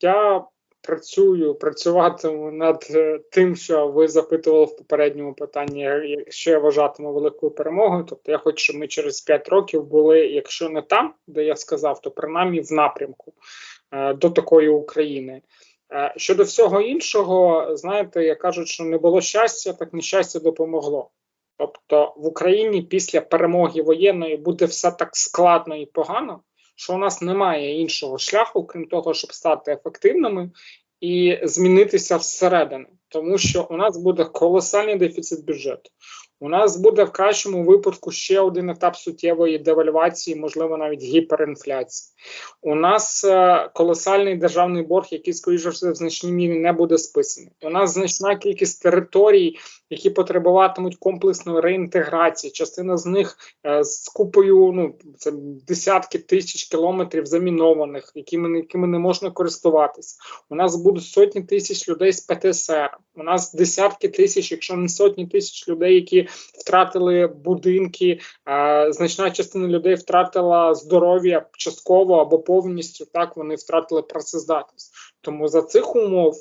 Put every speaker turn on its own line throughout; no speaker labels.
Я працюю, працюватиму над е, тим, що ви запитували в попередньому питанні, якщо я вважатиму великою перемогою. Тобто я хочу, щоб ми через 5 років були, якщо не там, де я сказав, то принаймні в напрямку е, до такої України. Е, Щодо всього іншого, знаєте, як кажуть, що не було щастя, так нещастя допомогло. Тобто в Україні після перемоги воєнної буде все так складно і погано, що у нас немає іншого шляху, крім того, щоб стати ефективними і змінитися всередину, тому що у нас буде колосальний дефіцит бюджету. У нас буде в кращому випадку ще один етап суттєвої девальвації, можливо, навіть гіперінфляції. У нас е, колосальний державний борг, який, скоріше все, в значній мірі не буде списаний. У нас значна кількість територій, які потребуватимуть комплексної реінтеграції. Частина з них е, з купою, ну це десятки тисяч кілометрів замінованих, якими, якими не можна користуватися. У нас будуть сотні тисяч людей з ПТСР. У нас десятки тисяч, якщо не сотні тисяч людей, які втратили будинки. Е, значна частина людей втратила здоров'я частково або повністю. Так вони втратили працездатність. Тому за цих умов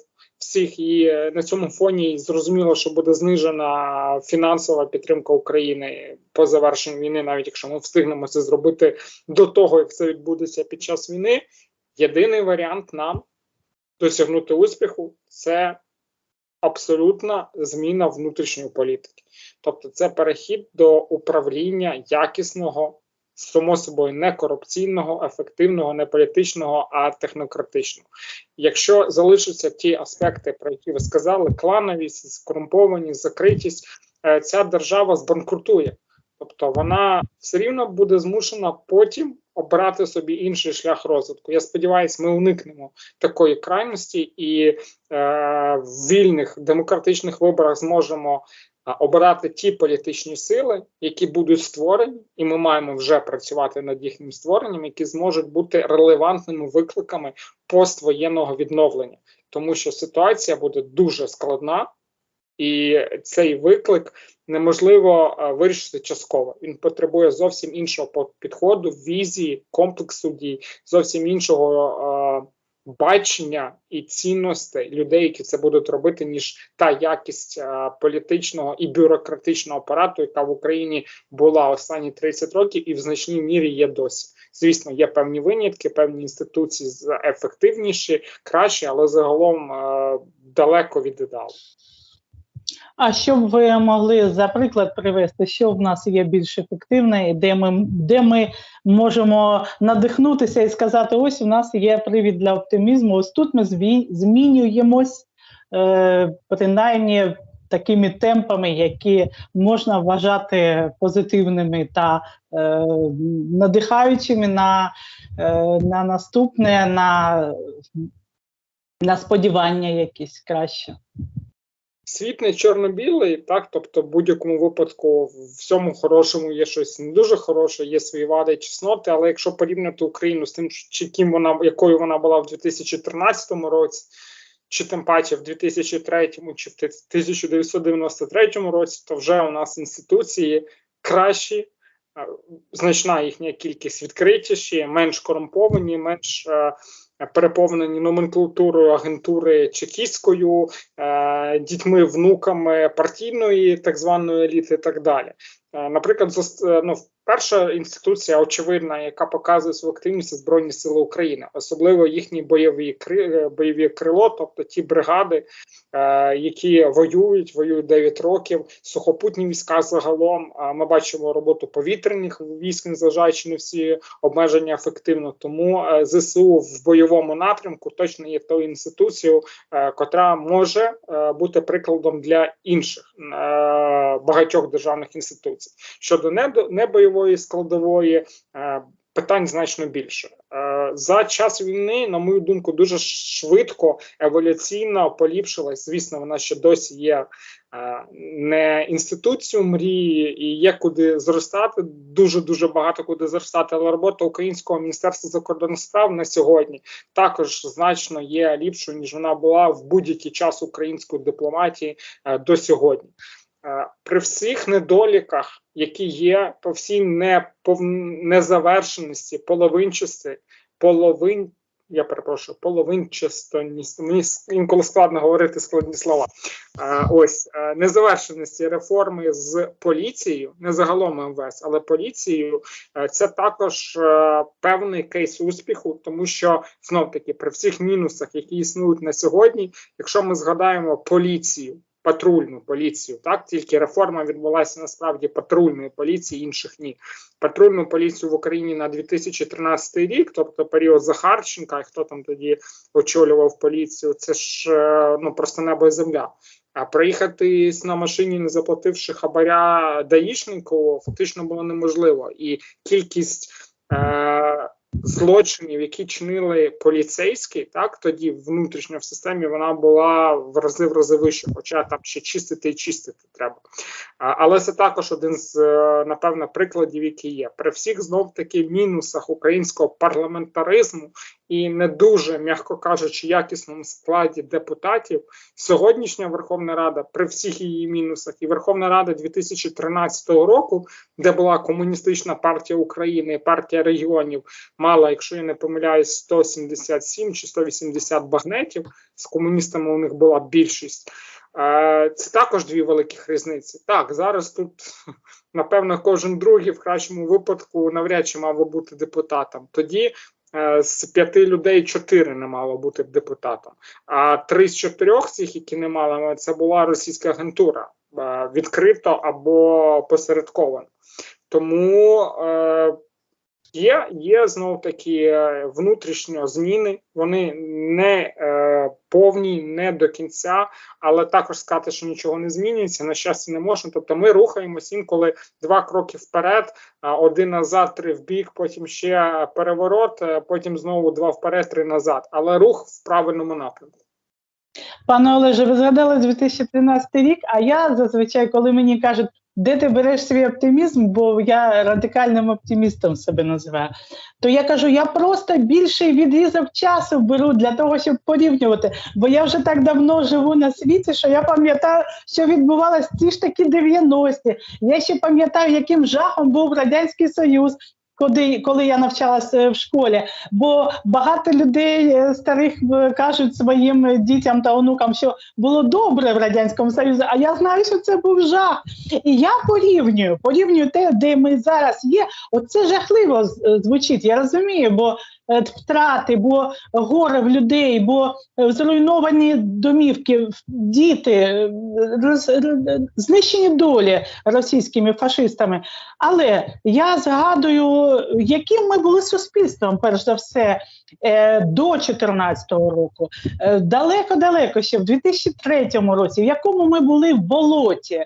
всіх і е, на цьому фоні зрозуміло, що буде знижена фінансова підтримка України по завершенню війни, навіть якщо ми встигнемо це зробити до того, як це відбудеться під час війни. Єдиний варіант нам досягнути успіху це абсолютна зміна внутрішньої політики. Тобто, це перехід до управління якісного, само собою не корупційного, ефективного, не політичного, а технократичного. Якщо залишаться ті аспекти, про які ви сказали, клановість, скорумпованість, закритість, е, ця держава збанкрутує. Тобто вона все рівно буде змушена потім обрати собі інший шлях розвитку. Я сподіваюся, ми уникнемо такої крайності і е, в вільних демократичних виборах зможемо обирати ті політичні сили, які будуть створені, і ми маємо вже працювати над їхнім створенням, які зможуть бути релевантними викликами поствоєнного відновлення, тому що ситуація буде дуже складна. І цей виклик неможливо вирішити частково. Він потребує зовсім іншого підходу, візії, комплексу дій, зовсім іншого бачення і цінностей людей, які це будуть робити, ніж та якість е, політичного і бюрократичного апарату, яка в Україні була останні 30 років, і в значній мірі є досі. Звісно, є певні винятки, певні інституції ефективніші, кращі, але загалом е, далеко від ідеалу.
А що б ви могли за приклад привести, що в нас є більш ефективне, і де ми, де ми можемо надихнутися і сказати: ось у нас є привід для оптимізму. Ось тут ми змінюємось, е, принаймні такими темпами, які можна вважати позитивними та е, надихаючими на, е, на наступне, на, на сподівання якісь краще.
Світ не чорно-білий, так тобто, в будь-якому випадку в всьому хорошому є щось не дуже хороше, є свої вади і чесноти. Але якщо порівняти Україну з тим, чи ким вона якою вона була в 2013 році, чи тим паче в 2003 чи в 1993 році, то вже у нас інституції кращі, е, значна їхня кількість відкритіші, менш корумповані, менш е, переповнені номенклатурою агентури чекістською, е, дітьми, внуками партійної так званої еліти, і так далі. Е, наприклад, е, ну, перша інституція, очевидна, яка показує свою активність, це Збройні Сили України, особливо їхні бойові кри, е, бойові крило, тобто ті бригади, е, які воюють, воюють 9 років, сухопутні війська загалом. А ми бачимо роботу повітряних військ, незважаючи на всі обмеження ефективно. Тому е, ЗСУ в бойовому напрямку точно є тою інституцією, е, котра може е, бути прикладом для інших е, багатьох державних інституцій. Щодо недо- небойової складової, е, питань значно більше. Е, За час війни, на мою думку, дуже швидко еволюційно поліпшилась. Звісно, вона ще досі є е, не інституцією мрії, і є куди зростати. Дуже дуже багато куди зростати. Але робота українського міністерства закордонних справ на сьогодні також значно є ліпшою ніж вона була в будь-який час української дипломатії до сьогодні. Е, При всіх недоліках, які є, по всій непов... незавершеності, половинчості, половин я перепрошую, половинчасто, ні- мені інколи складно говорити складні слова. Е, ось е, незавершеності реформи з поліцією, не загалом МВС, але поліцією, це також певний кейс успіху, тому що знов таки при всіх мінусах, які існують на сьогодні, якщо ми згадаємо поліцію. Патрульну поліцію, так тільки реформа відбулася насправді патрульної поліції, інших ні. Патрульну поліцію в Україні на 2013 рік, тобто період Захарченка, і хто там тоді очолював поліцію, це ж е, ну просто небо і земля. А проїхати на машині, не заплативши хабаря даїшнику, фактично було неможливо. І кількість е, злочинів, які чинили поліцейські, так тоді внутрішньо в системі вона була в рази в рази вища, хоча там ще чистити і чистити треба. А, але це також один з е, напевно прикладів, які є. При всіх знов таки мінусах українського парламентаризму і не дуже, м'яко кажучи, якісному складі депутатів. Сьогоднішня Верховна Рада, при всіх її мінусах, і Верховна Рада 2013 року, де була комуністична партія України, партія регіонів, мала, якщо я не помиляюсь, 177 чи 180 багнетів. З комуністами у них була більшість. Е, Це також дві великих різниці. Так, зараз тут, напевно, кожен другий в кращому випадку навряд чи мав би бути депутатом. Тоді з п'яти людей чотири не мало бути депутатом. А три з чотирьох цих, які не мали, це була російська агентура е, відкрито або посередковано. Тому е, є, є знов такі е, внутрішньо зміни, вони не е, повні, не до кінця, але також сказати, що нічого не змінюється, на щастя, не можна. Тобто ми рухаємось інколи два кроки вперед, один назад, три вбік, потім ще переворот, е, потім знову два вперед, три назад. Але рух в правильному напрямку.
Пане Олеже, ви згадали 2013 рік, а я зазвичай, коли мені кажуть, де ти береш свій оптимізм, бо я радикальним оптимістом себе називаю, то я кажу, я просто більший відрізок часу беру для того, щоб порівнювати. Бо я вже так давно живу на світі, що я пам'ятаю, що відбувалося ті ж такі 90-ті. Я ще пам'ятаю, яким жахом був Радянський Союз. Коли, коли я навчалася в школі, бо багато людей е, старих е, кажуть своїм е, дітям та онукам, що було добре в радянському союзі. А я знаю, що це був жах. І я порівнюю, порівнюю те, де ми зараз є. Оце жахливо е, звучить. Я розумію, бо е, втрати, бо горе в людей, бо е, зруйновані домівки, діти, е, роз, знищені долі російськими фашистами. Але я згадую, яким ми були суспільством, перш за все, е, до 2014 року. Е, Далеко-далеко ще в 2003 році, в якому ми були в болоті.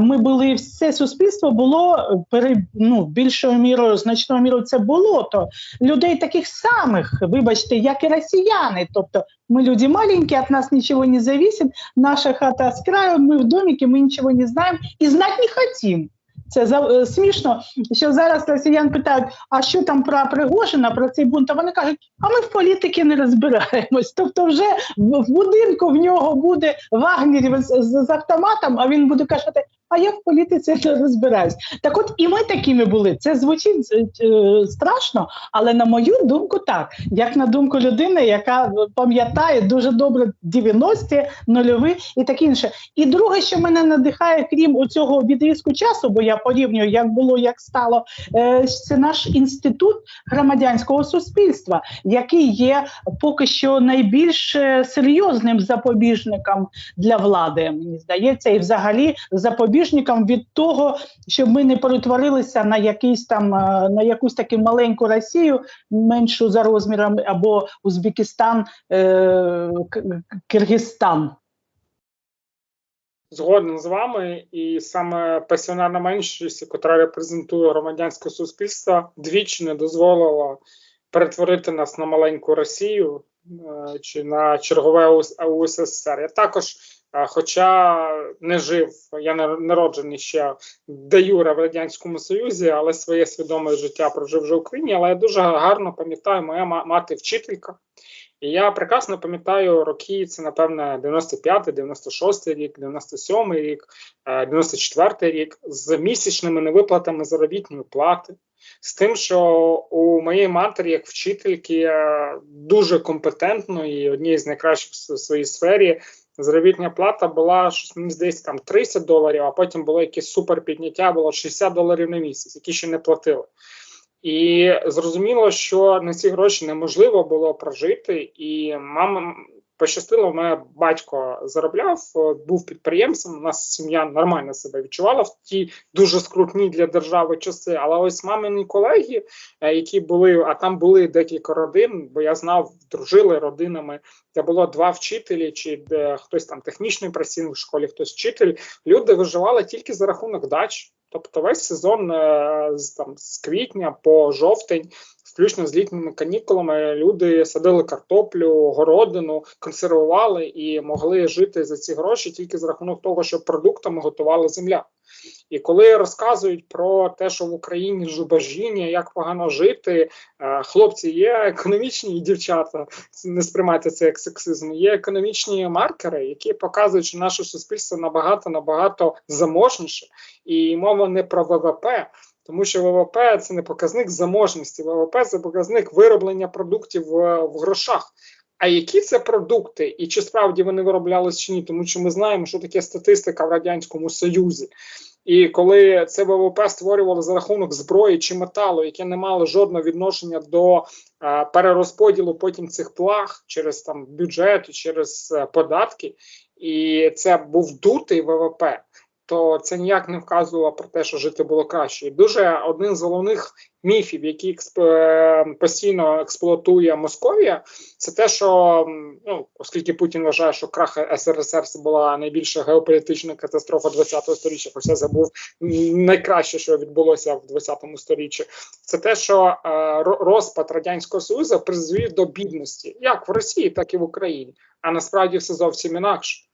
Ми були все суспільство було пере, ну, більшою мірою, значною мірою це болото людей таких самих, вибачте, як і росіяни. Тобто ми люди маленькі, від нас нічого не зависит, наша хата з краю, ми в домике, ми нічого не знаємо і знати не хотім. Це за е, смішно, що зараз росіян питають, а що там про Пригожина, про цей бунт? А вони кажуть, а ми в політики не розбираємось. Тобто, вже в, будинку в нього буде вагнерів з, з автоматом, а він буде казати, а я в політиці не розбираюсь. Так от і ми такими були. Це звучить е, страшно, але на мою думку, так як на думку людини, яка пам'ятає дуже добре 90-ті, нульові і таке інше. І друге, що мене надихає, крім у цього відрізку часу, бо я порівнюю, як було, як стало, е, це наш інститут громадянського суспільства, який є поки що найбільш е, серйозним запобіжником для влади, мені здається, і взагалі запобіжником від того, щоб ми не перетворилися на якийсь там е, на якусь таку маленьку Росію, меншу за розміром, або Узбекистан, е, Киргизстан.
Згоден з вами, і саме пасіонарна меншість, яка репрезентує громадянське суспільство, двічі не дозволила перетворити нас на маленьку Росію е, чи на чергове УССР. Я також, хоча не жив, я народжений ще де юре в радянському союзі, але своє свідоме життя прожив вже в Україні. Але я дуже гарно пам'ятаю, моя мати вчителька. І я прекрасно пам'ятаю роки, це напевне 95, 96 рік, 97-й рік, е, 94 рік з місячними невиплатами заробітної плати, з тим, що у моєї матері, як вчительки, е, дуже компетентної, однієї з найкращих в своїй сфері, заробітня плата була мені здається, там 30 доларів, а потім було якесь супер підняття, було 60 доларів на місяць, які ще не платили. І зрозуміло, що на ці гроші неможливо було прожити, і мама пощастило, мене батько заробляв, е, був підприємцем. У нас сім'я нормально себе відчувала в ті дуже скрутні для держави часи. Але ось мамині колеги, е, які були, а там були декілька родин, бо я знав, дружили родинами, де було два вчителі, чи де хтось там технічний працівник в школі, хтось вчитель. Люди виживали тільки за рахунок дач. Тобто весь сезон е, з там з квітня по жовтень, включно з літніми канікулами, люди садили картоплю, городину, консервували і могли жити за ці гроші тільки за рахунок того, що продуктами готувала земля. І коли розказують про те, що в Україні зубожіння, як погано жити, е, хлопці, є економічні і дівчата, не сприймайте це як сексизм. Є економічні маркери, які показують, що наше суспільство набагато набагато заможніше, і мова не про ВВП. Тому що ВВП це не показник заможності, ВВП це показник вироблення продуктів в, в грошах. А які це продукти, і чи справді вони вироблялись чи ні? Тому що ми знаємо, що таке статистика в радянському союзі. І коли це ВВП створювали за рахунок зброї чи металу, яке не мало жодного відношення до е, перерозподілу потім цих плаг через там бюджет, через е, податки, і це був дутий ВВП. То це ніяк не вказувало про те, що жити було краще. І дуже один з головних міфів, які експ... е, постійно експлуатує Московія, це те, що ну, оскільки Путін вважає, що крах СРСР це була найбільша геополітична катастрофа ХХ століття, хоча це був найкраще, що відбулося в ХХ сторіччі, це те, що е, ро- розпад радянського союзу призвів до бідності, як в Росії, так і в Україні. А насправді все зовсім інакше.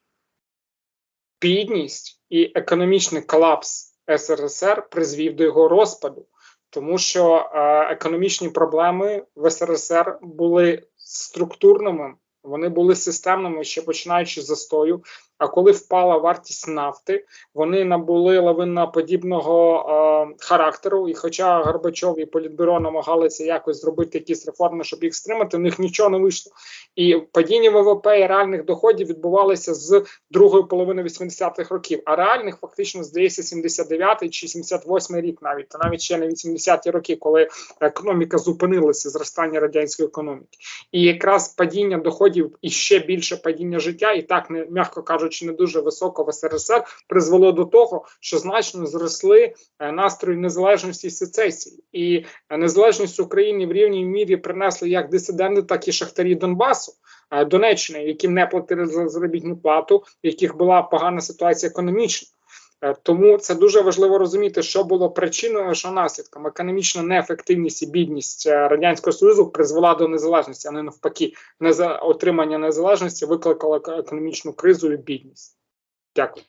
Бідність і економічний колапс СРСР призвів до його розпаду, тому що е, економічні проблеми в СРСР були структурними, вони були системними ще починаючи з застою. А коли впала вартість нафти, вони набули лавиноподібного е, характеру. І хоча Горбачов і Політбюро намагалися якось зробити якісь реформи, щоб їх стримати, в них нічого не вийшло. І падіння ВВП і реальних доходів відбувалося з другої половини 80-х років, а реальних фактично здається 79-й чи 78-й рік, навіть та навіть ще не 80-ті роки, коли економіка зупинилася зростання радянської економіки, і якраз падіння доходів і ще більше падіння життя, і так не м'яко кажучи, не дуже високо в СРСР, призвело до того, що значно зросли е, настрої незалежності сецесії, і е, незалежність України в рівній мірі принесли як дисиденти, так і шахтарі Донбасу. е, Донеччини, яким не платили за заробітну плату, яких була погана ситуація економічна. Е, Тому це дуже важливо розуміти, що було причиною, що наслідком. Економічна неефективність і бідність е, радянського союзу призвела до незалежності, а не навпаки, не за отримання незалежності викликало економічну кризу і бідність. Дякую.